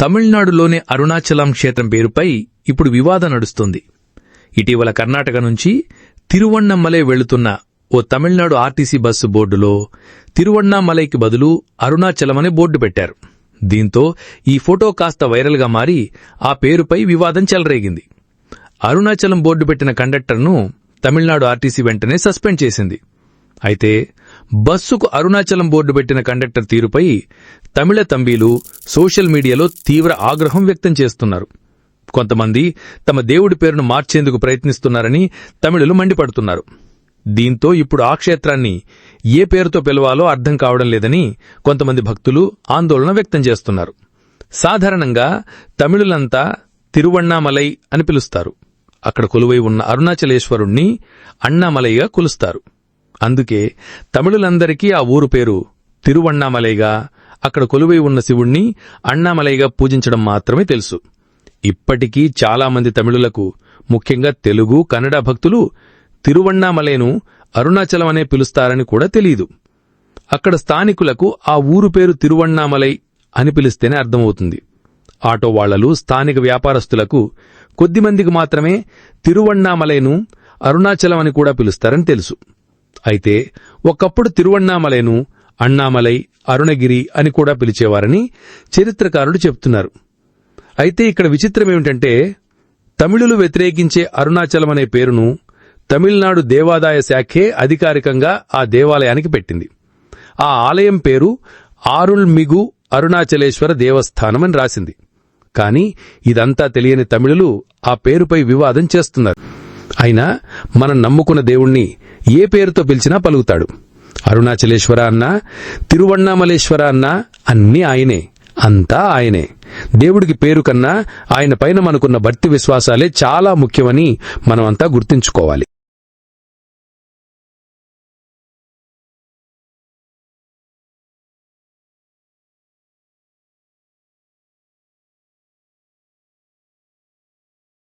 తమిళనాడులోని అరుణాచలం క్షేత్రం పేరుపై ఇప్పుడు వివాదం నడుస్తుంది. ఇటీవల కర్ణాటక నుంచి తిరువన్నమలై వెళుతున్న ఓ తమిళనాడు ఆర్టీసీ బస్సు బోర్డులో తిరువన్నామలైకి బదులు అరుణాచలం అనే బోర్డు పెట్టారు. దీంతో ఈ ఫోటో కాస్త వైరల్గా మారి ఆ పేరుపై వివాదం చెలరేగింది. అరుణాచలం బోర్డు పెట్టిన కండక్టర్ను తమిళనాడు ఆర్టీసీ వెంటనే సస్పెండ్ చేసింది. అయితే బస్సుకు అరుణాచలం బోర్డు పెట్టిన కండక్టర్ తీరుపై తమిళ తంబీలు సోషల్ మీడియాలో తీవ్ర ఆగ్రహం వ్యక్తం చేస్తున్నారు. కొంతమంది తమ దేవుడి పేరును మార్చేందుకు ప్రయత్నిస్తున్నారని తమిళులు మండిపడుతున్నారు. దీంతో ఇప్పుడు ఆ క్షేత్రాన్ని ఏ పేరుతో పిలవాలో అర్థం కావడం లేదని కొంతమంది భక్తులు ఆందోళన వ్యక్తం చేస్తున్నారు. సాధారణంగా తమిళులంతా తిరువణ్ణామలై అని పిలుస్తారు. అక్కడ కొలువై ఉన్న అరుణాచలేశ్వరుణ్ణి అన్నామలైగా కొలుస్తారు. అందుకే తమిళులందరికీ ఆ ఊరు పేరు తిరువన్నామలైగా అక్కడ కొలువై ఉన్న శివుణ్ణి అన్నామలైగా పూజించడం మాత్రమే తెలుసు. ఇప్పటికీ చాలామంది తమిళులకు ముఖ్యంగా తెలుగు కన్నడ భక్తులు తిరువన్నామలైను అరుణాచలం అనే పిలుస్తారని కూడా తెలియదు అక్కడ స్థానికులకు ఆ ఊరు పేరు తిరువణ్ణామలై అని పిలిస్తేనే అర్థమవుతుంది. ఆటో వాళ్ళలు స్థానిక వ్యాపారస్తులకు కొద్దిమందికి మాత్రమే తిరువణ్ణామలైను అరుణాచలం అని కూడా పిలుస్తారని తెలుసు. అయితే ఒకప్పుడు తిరువణ్ణామలైను అన్నామలై అరుణగిరి అని కూడా పిలిచేవారని చరిత్రకారులు చెప్తున్నారు అయితే ఇక్కడ విచిత్రమేమిటంటే తమిళులు వ్యతిరేకించే అరుణాచలం అనే పేరును తమిళనాడు దేవాదాయ శాఖే అధికారికంగా ఆ దేవాలయానికి పెట్టింది. ఆ ఆలయం పేరు ఆరుల్మిగు అరుణాచలేశ్వర దేవస్థానం అని రాసింది. కానీ ఇదంతా తెలియని తమిళులు ఆ పేరుపై వివాదం చేస్తున్నారు. అయినా మనం నమ్ముకున్న దేవుణ్ణి ఏ పేరుతో పిలిచినా పలుకుతాడు. అరుణాచలేశ్వర అన్నా తిరువణ్ణామలేశ్వర అన్నా అన్నీ ఆయనే అంతా ఆయనే. దేవుడికి పేరు కన్నా ఆయన పైన మనకున్న భక్తి విశ్వాసాలే చాలా ముఖ్యమని మనమంతా గుర్తుంచుకోవాలి.